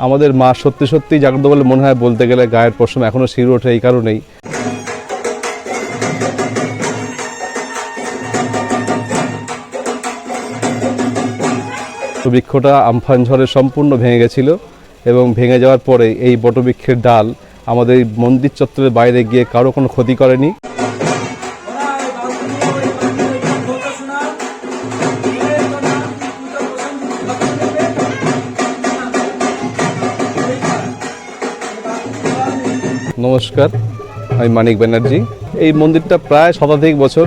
আমাদের মা সত্যি সত্যি জাগ্রত বলে মনে হয় বলতে গেলে গায়ের পশম এখনও শির ওঠে, এই কারণেই। বৃক্ষটা আমফান ঝড়ে সম্পূর্ণ ভেঙে গেছিল এবং ভেঙে যাওয়ার পরে এই বটবৃক্ষের ডাল আমাদের মন্দির চত্বরের বাইরে গিয়ে কারও কোনো ক্ষতি করেনি। নমস্কার, আমি মানিক ব্যানার্জি। এই মন্দিরটা প্রায় শতাধিক বছর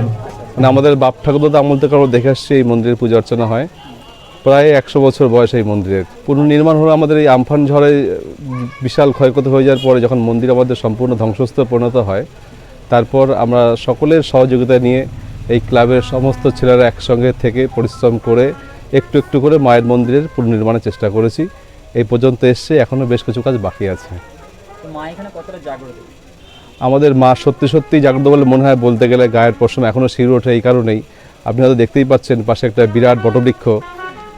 মানে আমাদের বাপ ঠাকুরদা আমল থেকে আমরা দেখে আসছি এই মন্দিরের পূজা অর্চনা হয়। প্রায় একশো বছর বয়স এই মন্দিরের। পুনর্নির্মাণ হলো আমাদের এই আমফান ঝড়ে, বিশাল ক্ষয়ক্ষতি হয়ে যাওয়ার পরে যখন মন্দির আমাদের সম্পূর্ণ ধ্বংসস্তূপে পরিণত হয়, তারপর আমরা সকলের সহযোগিতা নিয়ে এই ক্লাবের সমস্ত ছেলেরা একসঙ্গে থেকে পরিশ্রম করে, একটু একটু করে মায়ের মন্দিরের পুনর্নির্মাণের চেষ্টা করেছি। এই পর্যন্ত এসছে এখনও বেশ কিছু কাজ বাকি আছে। আমাদের মা সত্যি সত্যি জাগ্রত বলে মনে হয় বলতে গেলে গায়ের পশম এখনও শির ওঠে এই কারণেই। আপনি হয়তো দেখতেই পাচ্ছেন পাশে একটা বিরাট বটবৃক্ষ।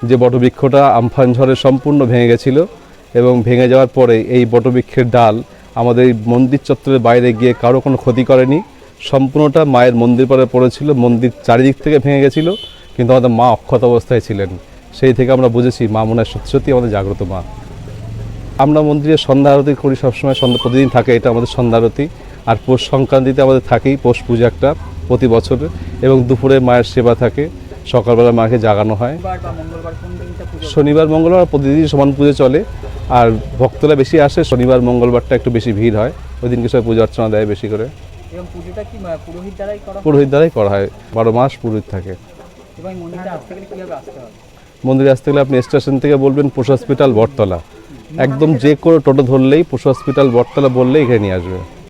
যে বটবৃক্ষটা আমফান ঝড়ে সম্পূর্ণ ভেঙে গেছিল এবং ভেঙে যাওয়ার পরে এই বটবৃক্ষের ডাল আমাদের মন্দির চত্বরের বাইরে গিয়ে কারও কোনো ক্ষতি করেনি। সম্পূর্ণটা মায়ের মন্দির পরে পড়েছিল, মন্দির চারিদিক থেকে ভেঙে গেছিল, কিন্তু আমাদের মা অক্ষত অবস্থায় ছিলেন। সেই থেকে আমরা বুঝেছি মা মনে হয় সত্যি সত্যি আমাদের জাগ্রত মা। আমরা মন্দিরে সন্ধ্যা আরতি করি সবসময় সন্ধ্যা প্রতিদিন থাকে এটা আমাদের সন্ধ্যা আরতি আর পৌষ সংক্রান্তিতে আমাদের থাকেই পৌষ পূজা একটা প্রতি বছরে। এবং দুপুরে মায়ের সেবা থাকে সকালবেলা মাকে জাগানো হয়। শনিবার মঙ্গলবার প্রতিদিন সমান পুজো চলে। আর ভক্তরা বেশি আসে শনিবার মঙ্গলবারটা একটু বেশি ভিড় হয়। ওই দিনকে সবাই পূজা অর্চনা দেয় বেশি করে। পুরোহিত দ্বারাই করা হয়? পুরোহিত দ্বারাই করা হয়। বারো মাস পুরোহিত থাকে। মন্দিরে আসতে গেলে আপনি স্টেশন থেকে বলবেন পশু হসপিটাল বটতলা। একদম যে কোনো টোটো ধরলেই পশু হসপিটাল বটতলা বললেই এখানে নিয়ে আসবে।